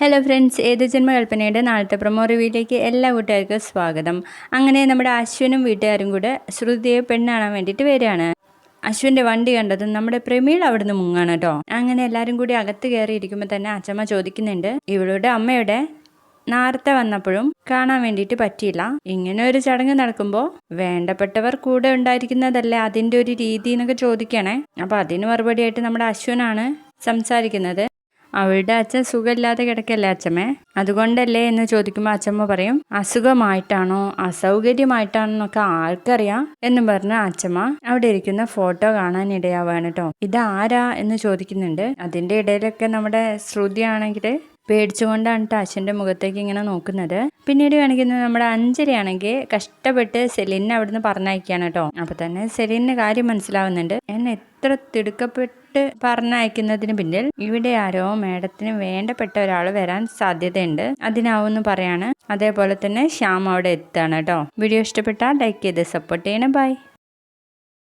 Hello friends ഏത് ജന്മകൽപ്പനയുടെ നാളത്തെ promo റിവ്യൂയിലേക്ക് എല്ലാ കൂട്ടുകാർക്കും സ്വാഗതം. അങ്ങനെ നമ്മുടെ അശ്വനും വീട്ടുകാരും കൂടെ ശ്രുതിയെ പെണ്ണാണാൻ വേണ്ടിയിട്ട് വരികയാണ്. അശ്വിന്റെ വണ്ടി കണ്ടതും നമ്മുടെ പ്രമീൾ അവിടുന്ന് മുങ്ങാണ് കേട്ടോ. അങ്ങനെ എല്ലാവരും കൂടി അകത്ത് കയറിയിരിക്കുമ്പോൾ തന്നെ അച്ഛമ്മ ചോദിക്കുന്നുണ്ട് ഇവളുടെ അമ്മയുടെ നേരത്തെ വന്നപ്പോഴും കാണാൻ വേണ്ടിയിട്ട് പറ്റിയില്ല. ഇങ്ങനെ ഒരു ചടങ്ങ് നടക്കുമ്പോൾ വേണ്ടപ്പെട്ടവർ കൂടെ ഉണ്ടായിരിക്കുന്നതല്ലേ അതിന്റെ ഒരു രീതി എന്നൊക്കെ ചോദിക്കണേ അപ്പോൾ അതിന് മറുപടിയായിട്ട് നമ്മുടെ അശ്വനാണ് സംസാരിക്കുന്നത്. അവളുടെ അച്ഛൻ സുഖമില്ലാതെ കിടക്കല്ലേ അച്ഛമ്മേ? അതുകൊണ്ടല്ലേ എന്ന് ചോദിക്കുമ്പോൾ അച്ഛമ്മ പറയും അസുഖമായിട്ടാണോ? അസൗകര്യമായിട്ടാണോ എന്നൊക്കെ ആർക്കറിയാം? എന്നും പറഞ്ഞ് അച്ഛമ്മ അവിടെ ഇരിക്കുന്ന ഫോട്ടോ കാണാൻ ഇടയാവാണ് കേട്ടോ ഇതാരാ? എന്ന് ചോദിക്കുന്നുണ്ട്. അതിന്റെ ഇടയിലൊക്കെ നമ്മുടെ ശ്രുതിയാണെങ്കിൽ പേടിച്ചുകൊണ്ടാണ് അച്ഛന്റെ മുഖത്തേക്ക് ഇങ്ങനെ നോക്കുന്നത്. പിന്നീട് കാണിക്കുന്നത് നമ്മുടെ അഞ്ചരയാണെങ്കിൽ കഷ്ടപ്പെട്ട് സെലിനെ അവിടുന്ന് പറഞ്ഞയക്കുകയാണ് കേട്ടോ അപ്പം തന്നെ സെലിന് കാര്യം മനസ്സിലാവുന്നുണ്ട്. എന്നെ എത്ര തിടുക്കപ്പെട്ട് പറഞ്ഞയക്കുന്നതിന് പിന്നിൽ ഇവിടെ ആരോ മേഡത്തിന് വേണ്ടപ്പെട്ട ഒരാൾ വരാൻ സാധ്യതയുണ്ട്. അതിനാവുമെന്ന് പറയാണ്. അതേപോലെ തന്നെ ശ്യാം അവിടെ എത്താണ് കേട്ടോ വീഡിയോ ഇഷ്ടപ്പെട്ടാൽ ലൈക്ക് ചെയ്ത് സപ്പോർട്ട് ചെയ്യണം. ബൈ.